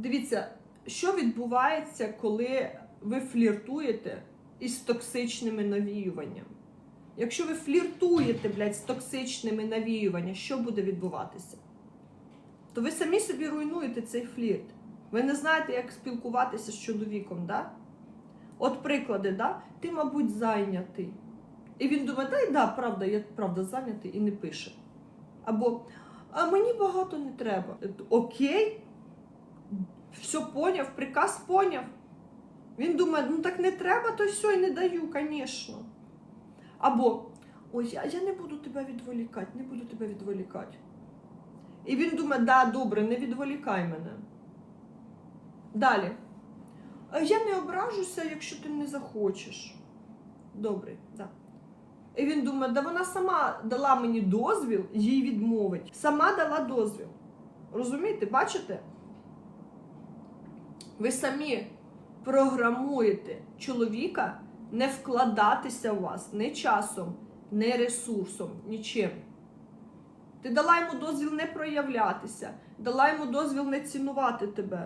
Дивіться, що відбувається, коли ви фліртуєте із токсичними навіюваннями. Якщо ви фліртуєте, блядь, з токсичними навіюваннями, що буде відбуватися? То ви самі собі руйнуєте цей флірт. Ви не знаєте, як спілкуватися з чоловіком, да? От приклади, да? ти, мабуть, зайнятий. І він думає, та й да, правда, я правда зайнятий і не пише. Або а мені багато не треба. Окей, все поняв, приказ поняв. Він думає, ну так не треба, то все, і не даю, звісно. Або ой, я, я не буду тебе відволікати, не буду тебе відволікати. І він думає, да, добре, не відволікай мене. Далі. Я не ображуся, якщо ти не захочеш. Добре, так. І він думає, да вона сама дала мені дозвіл, їй відмовить. Сама дала дозвіл. Розумієте, бачите? Ви самі програмуєте чоловіка не вкладатися в вас не часом, не ресурсом, нічим. Ти дала йому дозвіл не проявлятися, дала йому дозвіл не цінувати тебе.